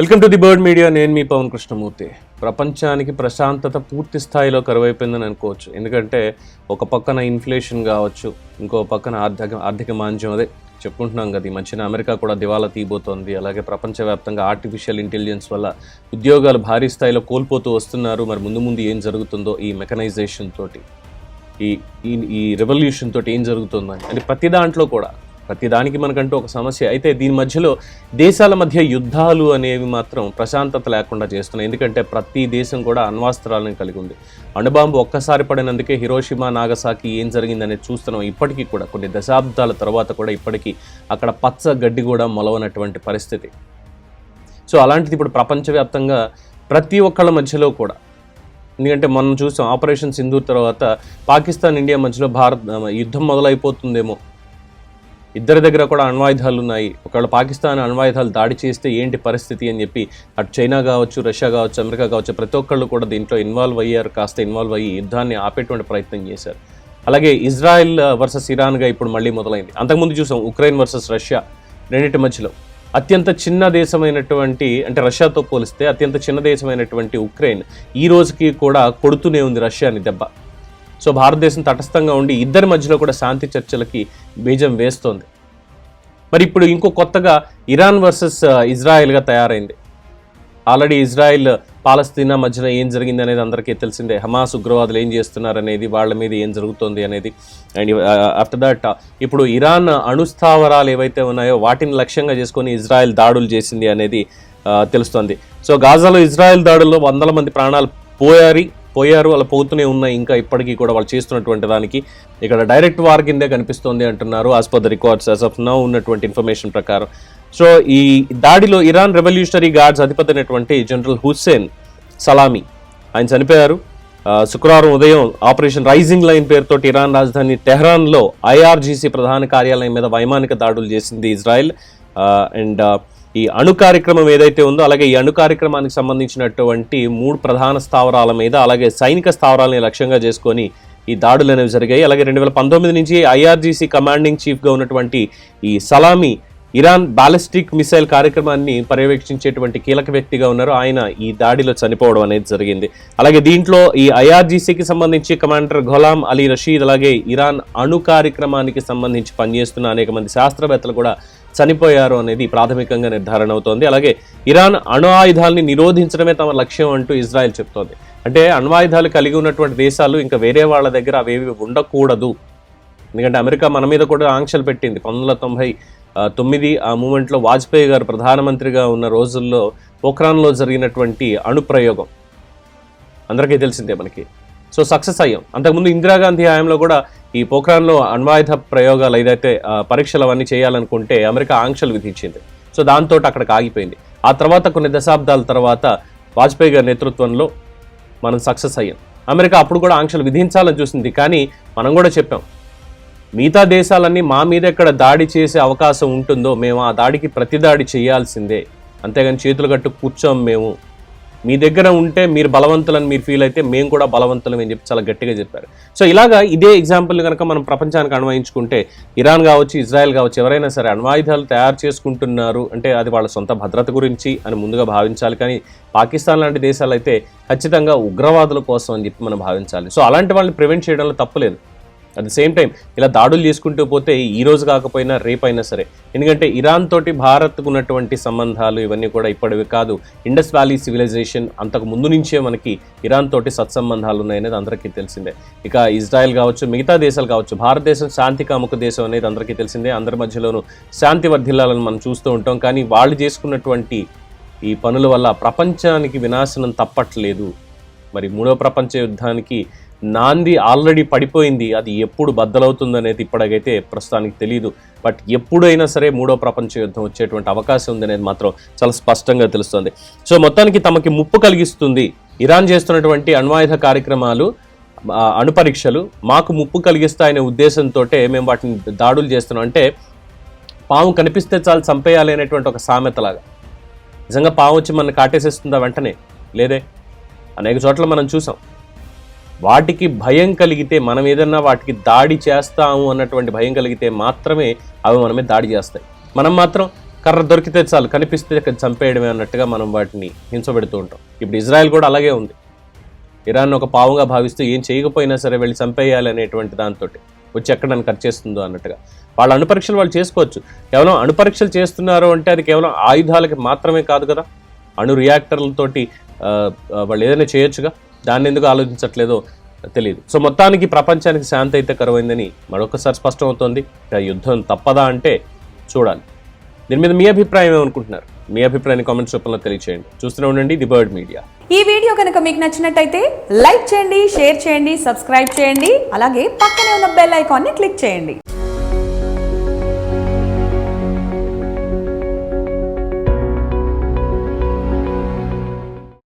Welcome to the bird media. నేను మీ పవన్ కృష్ణమూర్తి. ప్రపంచానికి ప్రశాంతత పూర్తి స్థాయిలో కరువైపోయిందని అనుకోవచ్చు. ఎందుకంటే ఒక పక్కన ఇన్ఫ్లేషన్ కావచ్చు ఇంకో పక్కన ఆర్థిక ఆర్థిక మాంద్యం అదే చెప్పుకుంటున్నాం కదా. ఈ మధ్యన అమెరికా కూడా దివాలా తీయబోతోంది. అలాగే ప్రపంచవ్యాప్తంగా ఆర్టిఫిషియల్ ఇంటెలిజెన్స్ వల్ల ఉద్యోగాలు భారీ స్థాయిలో కోల్పోతూ వస్తున్నారు. మరి ముందు ముందు ఏం జరుగుతుందో ఈ మెకనైజేషన్ తోటి ఈ ఈ ఈ రెవల్యూషన్ తోటి ఏం జరుగుతుందని అంటే ప్రతి దాంట్లో కూడా ప్రతి దానికి మనకంటూ ఒక సమస్య. అయితే దీని మధ్యలో దేశాల మధ్య యుద్ధాలు అనేవి మాత్రం ప్రశాంతత లేకుండా చేస్తున్నాయి. ఎందుకంటే ప్రతి దేశం కూడా అణ్వాస్త్రాలను కలిగి ఉంది. అణుబాంబు ఒక్కసారి పడినందుకే హిరోషిమా నాగసాకి ఏం జరిగిందనేది చూస్తున్నాం. ఇప్పటికీ కూడా కొన్ని దశాబ్దాల తర్వాత కూడా ఇప్పటికీ అక్కడ పచ్చ గడ్డి కూడా మొలవనటువంటి పరిస్థితి. సో అలాంటిది ఇప్పుడు ప్రపంచవ్యాప్తంగా ప్రతి ఒక్కళ్ళ మధ్యలో కూడా. ఎందుకంటే మనం చూసాం ఆపరేషన్ సింధూర్ తర్వాత పాకిస్తాన్ ఇండియా మధ్యలో భారత్ యుద్ధం మొదలైపోతుందేమో. ఇద్దరి దగ్గర కూడా అణ్వాయుధాలు ఉన్నాయి ఒకవేళ పాకిస్తాన్ అణ్వాయుధాలు దాడి చేస్తే ఏంటి పరిస్థితి అని చెప్పి అటు చైనా కావచ్చు రష్యా కావచ్చు అమెరికా కావచ్చు ప్రతి ఒక్కళ్ళు కూడా దీంట్లో ఇన్వాల్వ్ అయ్యారు. కాస్త ఇన్వాల్వ్ అయ్యి యుద్ధాన్ని ఆపేటువంటి ప్రయత్నం చేశారు. అలాగే ఇజ్రాయెల్ వర్సెస్ ఇరాన్గా ఇప్పుడు మళ్ళీ మొదలైంది. అంతకుముందు చూసాం ఉక్రెయిన్ వర్సెస్ రష్యా రెండింటి మధ్యలో. అత్యంత చిన్న దేశమైనటువంటి అంటే రష్యాతో పోలిస్తే అత్యంత చిన్న దేశమైనటువంటి ఉక్రెయిన్ ఈ రోజుకి కూడా కొడుతూనే ఉంది రష్యాని దెబ్బ. సో భారతదేశం తటస్థంగా ఉండి ఇద్దరి మధ్యలో కూడా శాంతి చర్చలకి బీజం వేస్తోంది. మరి ఇప్పుడు ఇంకో కొత్తగా ఇరాన్ వర్సెస్ ఇజ్రాయెల్గా తయారైంది. ఆల్రెడీ ఇజ్రాయెల్ పాలస్తీనా మధ్యన ఏం జరిగింది అనేది అందరికీ తెలిసిందే. హమాస్ ఉగ్రవాదులు ఏం చేస్తున్నారు అనేది వాళ్ళ మీద ఏం జరుగుతోంది అనేది. అండ్ ఆఫ్టర్ దట్ ఇప్పుడు ఇరాన్ అణుస్థావరాలు ఏవైతే ఉన్నాయో వాటిని లక్ష్యంగా చేసుకొని ఇజ్రాయెల్ దాడులు చేసింది అనేది తెలుస్తుంది తెలుస్తోంది. సో గాజాలో ఇజ్రాయెల్ దాడుల్లో వందల మంది ప్రాణాలు పోయారి. పోయారు అలా పోతూనే ఉన్నాయి. ఇంకా ఇప్పటికీ కూడా వాళ్ళు చేస్తున్నటువంటి దానికి ఇక్కడ డైరెక్ట్ వార్ కిందే కనిపిస్తోంది అంటున్నారు as per the records as of now ఉన్నటువంటి ఇన్ఫర్మేషన్ ప్రకారం. సో ఈ దాడిలో ఇరాన్ రెవల్యూషనరీ గార్డ్స్ అధిపతి అయినటువంటి జనరల్ హుస్సేన్ సలామీ ఆయన చనిపోయారు. శుక్రవారం ఉదయం ఆపరేషన్ రైజింగ్ లైన్ పేరుతోటి ఇరాన్ రాజధాని టెహ్రాన్లో ఐఆర్జీసీ ప్రధాన కార్యాలయం మీద వైమానిక దాడులు చేసింది ఇజ్రాయెల్. అండ్ ఈ అణు కార్యక్రమం ఏదైతే ఉందో అలాగే ఈ అణు కార్యక్రమానికి సంబంధించినటువంటి మూడు ప్రధాన స్థావరాల మీద అలాగే సైనిక స్థావరాలని లక్ష్యంగా చేసుకొని ఈ దాడులు అనేవి జరిగాయి. అలాగే రెండు వేల పంతొమ్మిది నుంచి ఐఆర్జీసీ కమాండింగ్ చీఫ్గా ఉన్నటువంటి ఈ సలామీ ఇరాన్ బాలిస్టిక్ మిసైల్ కార్యక్రమాన్ని పర్యవేక్షించేటువంటి కీలక వ్యక్తిగా ఉన్నారు. ఆయన ఈ దాడిలో చనిపోవడం అనేది జరిగింది. అలాగే దీంట్లో ఈ ఐఆర్జీసీకి సంబంధించి కమాండర్ ఘొలాం అలీ రషీద్ అలాగే ఇరాన్ అణు కార్యక్రమానికి సంబంధించి పనిచేస్తున్న అనేక మంది శాస్త్రవేత్తలు కూడా చనిపోయారు అనేది ప్రాథమికంగా నిర్ధారణ అవుతోంది. అలాగే ఇరాన్ అణు ఆయుధాలని నిరోధించడమే తమ లక్ష్యం అంటూ ఇజ్రాయెల్ చెప్తోంది. అంటే అణ్వాయుధాలు కలిగి ఉన్నటువంటి దేశాలు ఇంకా వేరే వాళ్ళ దగ్గర అవేవి ఉండకూడదు. ఎందుకంటే అమెరికా మన మీద కూడా ఆంక్షలు పెట్టింది. పంతొమ్మిది వందల తొంభై తొమ్మిది ఆ మూమెంట్లో వాజ్పేయి గారు ప్రధానమంత్రిగా ఉన్న రోజుల్లో పోఖ్రాన్లో జరిగినటువంటి అణు ప్రయోగం. అందరికీ తెలిసిందే మనకి. సో సక్సెస్ అయ్యాం. అంతకుముందు ఇందిరాగాంధీ హయాంలో కూడా ఈ పోఖ్రాన్లో అణ్వాయుధ ప్రయోగాలు ఏదైతే పరీక్షలు అవన్నీ చేయాలనుకుంటే అమెరికా ఆంక్షలు విధించింది. సో దాంతో అక్కడికి ఆగిపోయింది. ఆ తర్వాత కొన్ని దశాబ్దాల తర్వాత వాజ్పేయి గారి నేతృత్వంలో మనం సక్సెస్ అయ్యాం. అమెరికా అప్పుడు కూడా ఆంక్షలు విధించాలని చూసింది కానీ మనం కూడా చెప్పాం మిగతా దేశాలన్నీ మా మీద ఎక్కడ దాడి చేసే అవకాశం ఉంటుందో మేము ఆ దాడికి ప్రతిదాడి చేయాల్సిందే. అంతేగాని చేతులు కట్టు కూర్చోం మేము. మీ దగ్గర ఉంటే మీరు బలవంతులని మీరు ఫీల్ అయితే మేము కూడా బలవంతులం అని చెప్పి చాలా గట్టిగా చెప్పారు. సో ఇలాగా ఇదే ఎగ్జాంపుల్ కనుక మనం ప్రపంచానికి అన్వయించుకుంటే ఇరాన్ కావచ్చు ఇజ్రాయెల్ కావచ్చు ఎవరైనా సరే అణ్వాయుధాలు తయారు చేసుకుంటున్నారు అంటే అది వాళ్ళ సొంత భద్రత గురించి అని ముందుగా భావించాలి. కానీ పాకిస్తాన్ లాంటి దేశాలు అయితే ఖచ్చితంగా ఉగ్రవాదుల కోసం అని చెప్పి మనం భావించాలి. సో అలాంటి వాళ్ళని ప్రివెంట్ చేయడంలో తప్పులేదు అట్ ద సేమ్ టైం ఇలా దాడులు చేసుకుంటూ పోతే ఈ రోజు కాకపోయినా రేపైనా సరే. ఎందుకంటే ఇరాన్ తోటి భారత్కు ఉన్నటువంటి సంబంధాలు ఇవన్నీ కూడా ఇప్పటివి కాదు. ఇండస్ వ్యాలీ సివిలైజేషన్ అంతకు ముందు నుంచే మనకి ఇరాన్ తోటి సత్సంబంధాలు ఉన్నాయనేది అందరికీ తెలిసిందే. ఇక ఇజ్రాయెల్ కావచ్చు మిగతా దేశాలు కావచ్చు భారతదేశం శాంతి కాముక దేశం అనేది అందరికీ తెలిసిందే. అందరి మధ్యలోనూ శాంతి వర్ధిల్లాలని మనం చూస్తూ ఉంటాం. కానీ వాళ్ళు చేసుకున్నటువంటి ఈ పనుల వల్ల ప్రపంచానికి వినాశనం తప్పట్లేదు. మరి మూడో ప్రపంచ యుద్ధానికి నాంది ఆల్రెడీ పడిపోయింది. అది ఎప్పుడు బద్దలవుతుంది అనేది ఇప్పటికైతే ప్రస్తుతానికి తెలియదు బట్ ఎప్పుడైనా సరే మూడో ప్రపంచ యుద్ధం వచ్చేటువంటి అవకాశం ఉందనేది మాత్రం చాలా స్పష్టంగా తెలుస్తుంది. సో మొత్తానికి తమకి ముప్పు కలిగిస్తుంది. ఇరాన్ చేస్తున్నటువంటి అణ్వాయుధ కార్యక్రమాలు అణుపరీక్షలు అణు పరీక్షలు మాకు ముప్పు కలిగిస్తాయనే ఉద్దేశంతో మేము వాటిని దాడులు చేస్తున్నాం. అంటే పాము కనిపిస్తే చాలు చంపేయాలి అనేటువంటి ఒక సామెతలాగా. నిజంగా పాము వచ్చి మన కాటేసేస్తుందా వెంటనే? లేదే. అనేక చోట్ల మనం చూసాం. వాటికి భయం కలిగితే మనం ఏదన్నా వాటికి దాడి చేస్తాము అన్నటువంటి భయం కలిగితే మాత్రమే అవి మనమే దాడి చేస్తాయి. మనం మాత్రం కర్ర దొరికితే చాలు కనిపిస్తే చంపేయడమే అన్నట్టుగా మనం వాటిని హింసపెడుతూ ఉంటాం. ఇప్పుడు ఇజ్రాయెల్ కూడా అలాగే ఉంది. ఇరాన్ ఒక పావుగా భావిస్తూ ఏం చేయకపోయినా సరే వెళ్ళి చంపేయాలి అనేటువంటి దాంతో వచ్చి ఎక్కడ నన్ను కట్ చేస్తుందో అన్నట్టుగా. వాళ్ళ అణుపరీక్షలు వాళ్ళు చేసుకోవచ్చు. కేవలం అణుపరీక్షలు చేస్తున్నారు అంటే అది కేవలం ఆయుధాలకి మాత్రమే కాదు కదా. అణు రియాక్టర్లతోటి వాళ్ళు ఏదైనా చేయొచ్చుగా? దాన్ని ఎందుకు ఆలోచించట్లేదో తెలియదు సో మొత్తానికి ప్రపంచానికి శాంతి అయితే కరువైందని మరొకసారి స్పష్టమవుతోంది. యుద్ధం తప్పదా అంటే చూడాలి. దీని మీద మీ అభిప్రాయం ఏమనుకుంటున్నారు? మీ అభిప్రాయాన్ని కామెంట్స్ రూపంలో తెలియచేయండి. చూస్తూనే ఉండండి ది బర్డ్ మీడియా. ఈ వీడియో కనుక మీకు నచ్చినట్టయితే లైక్ చేయండి షేర్ చేయండి సబ్స్క్రైబ్ చేయండి అలాగే పక్కనే ఉన్న బెల్ ఐకాన్ని క్లిక్ చేయండి.